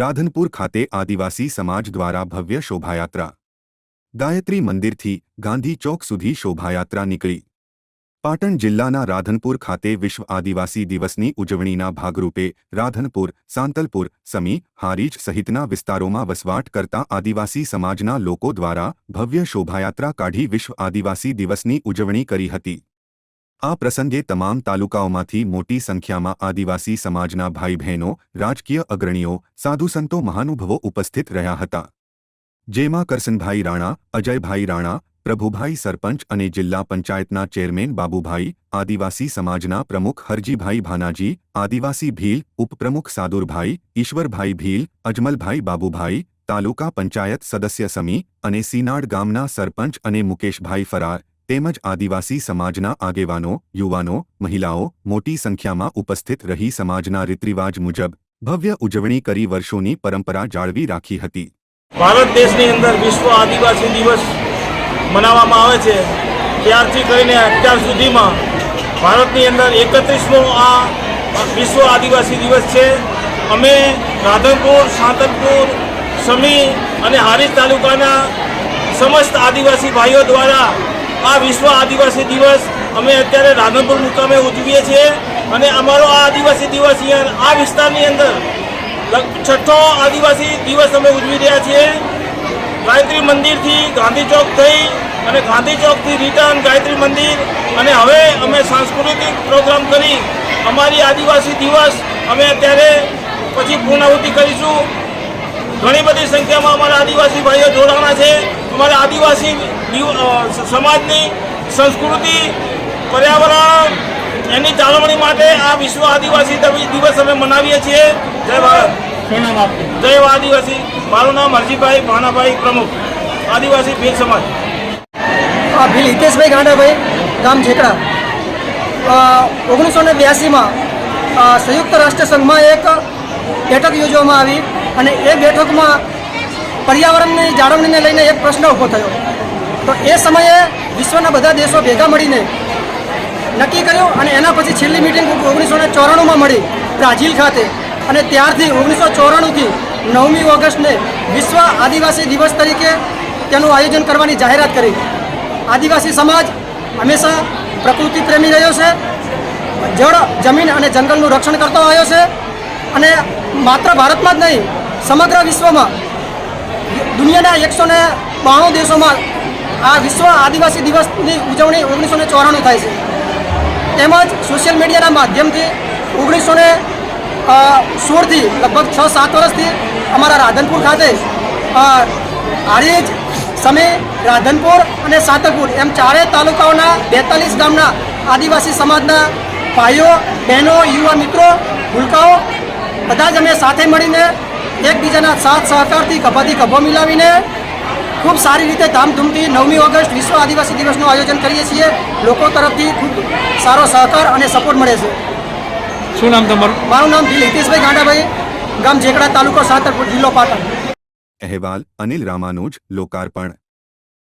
રાધનપુર ખાતે આદિવાસી સમાજ દ્વારા ભવ્ય શોભાયાત્રા. ગાયત્રી મંદિરથી ગાંધી ચોક સુધી શોભાયાત્રા નીકળી. પાટણ જિલ્લાના રાધનપુર ખાતે વિશ્વ આદિવાસી દિવસની ઉજવણીના ભાગરૂપે રાધનપુર, સાંતલપુર, સમી, હારીજ સહિતના વિસ્તારોમાં વસવાટ કરતા આદિવાસી સમાજના લોકો દ્વારા ભવ્ય શોભાયાત્રા કાઢી વિશ્વ આદિવાસી દિવસની ઉજવણી કરી હતી. આ પ્રસંગે તમામ તાલુકાઓમાંથી મોટી સંખ્યામાં આદિવાસી સમાજના ભાઈ બહેનો રાજકીય અગ્રણીઓ સાધુસંતો મહાનુભવો ઉપસ્થિત રહ્યા હતા. જેમાં કરસનભાઈ રાણા, અજયભાઈ રાણા, પ્રભુભાઈ સરપંચ અને જિલ્લા પંચાયતના ચેરમેન બાબુભાઈ, આદિવાસી સમાજના પ્રમુખ હરજીભાઈ ભાનાજી, આદિવાસી ભીલ, ઉપપ્રમુખ સાદુરભાઈ, ઈશ્વરભાઈ ભીલ, અજમલભાઈ બાબુભાઈ, તાલુકા પંચાયત સદસ્ય સમી અને સીનાડ ગામના સરપંચ અને મુકેશભાઈ ફરાર તેમજ આદિવાસી સમાજના આગેવાનો, યુવાનો, મહિલાઓ મોટી સંખ્યામાં ઉપસ્થિત રહી સમાજના રીતરિવાજ મુજબ ભવ્ય ઉજવણી કરી વર્ષોની પરંપરા જાળવી રાખી હતી. ભારત દેશની અંદર વિશ્વ આદિવાસી દિવસ મનાવવામાં આવે છે. ત્યારથી કરીને અત્યાર સુધીમાં ભારતની અંદર એકત્રીસમો આ વિશ્વ આદિવાસી દિવસ છે. અમે રાધનપુર, સાંતનપુર, સમી અને હારીજ તાલુકાના સમસ્ત આદિવાસી ભાઈઓ દ્વારા આ વિશ્વ આદિવાસી દિવસ અમે અત્યારે રાધનપુર મુકામે ઉજવીએ છીએ અને અમારો આ આદિવાસી દિવસ આ વિસ્તારની અંદર છઠ્ઠો આદિવાસી દિવસ અમે ઉજવી રહ્યા છીએ. ગાયત્રી મંદિરથી ગાંધી ચોક થઈ અને ગાંધી ચોકથી રિટર્ન ગાયત્રી મંદિર અને હવે અમે સાંસ્કૃતિક પ્રોગ્રામ કરી અમારી આદિવાસી દિવસ અમે અત્યારે પછી પૂર્ણાહુતિ કરીશું. ઘણી બધી સંખ્યામાં અમારા આદિવાસી ભાઈઓ જોડાણા છે. અમારા આદિવાસી સમાજની સંસ્કૃતિ પર્યાવરણ એની જાળવણી માટે આ વિશ્વ આદિવાસી દિવસ અમે મનાવીએ છીએ. જય ભારત. જય આદિવાસી. મારું નામ હરજીભાઈ ભાનાભાઈ પ્રમુખ. આદિવાસી ભીલ સમાજ. આ ભીલ હિતેશભાઈ ગાંડાભાઈ ગામ ઝેકડા. ઓગણીસો ને બ્યાસીમાં સંયુક્ત રાષ્ટ્ર સંઘમાં એક બેઠક યોજવામાં આવી અને એ બેઠકમાં પર્યાવરણની, જાળવણીને લઈને એક પ્રશ્ન ઊભો થયો. તો એ સમયે વિશ્વના બધા દેશો ભેગા મળીને નક્કી કર્યું અને એના પછી છેલ્લી મિટિંગ ઓગણીસો ને ચોરાણુંમાં મળી બ્રાઝિલ ખાતે. અને ત્યારથી ઓગણીસો ચોરાણુંથી નવમી ઓગસ્ટને વિશ્વ આદિવાસી દિવસ તરીકે તેનું આયોજન કરવાની જાહેરાત કરી. આદિવાસી સમાજ હંમેશા પ્રકૃતિ પ્રેમી રહ્યો છે, જળ, જમીન અને જંગલનું રક્ષણ કરતો આવ્યો છે અને માત્ર ભારતમાં જ નહીં, સમગ્ર વિશ્વમાં દુનિયાના એકસો ને બાણું દેશોમાં આ વિશ્વ આદિવાસી દિવસની ઉજવણી ઓગણીસો ને ચોરાણું થાય છે. તેમજ સોશિયલ મીડિયાના માધ્યમથી ઓગણીસો ને સોળથી લગભગ છ, સાત વર્ષથી અમારા રાધનપુર ખાતે હારીજ સમી, રાધનપુર અને સાતરપુર એમ ચારેય તાલુકાઓના બેતાલીસ ગામના આદિવાસી સમાજના ભાઈઓ, બહેનો, યુવા મિત્રો, ભૂલકાઓ, બધા જ અમે સાથે મળીને એકબીજાના સાથ સહકારથી કપાથી કભો મિલાવીને ખૂબ સારી રીતે ધામધૂમથી નવમી ઓગસ્ટ વિશ્વ આદિવાસી દિવસનું આયોજન કરીએ છીએ. લોકો તરફથી ખૂબ સારો સહકાર અને સપોર્ટ મળે છે. શું નામ તમારું? મારું નામ હિતેશભાઈ ગાંડાભાઈ ગામ જેકડા તાલુકો સાતરપુર જિલ્લો પાટણ. અહેવાલ અનિલ રામાનુજ લોકાર્પણ.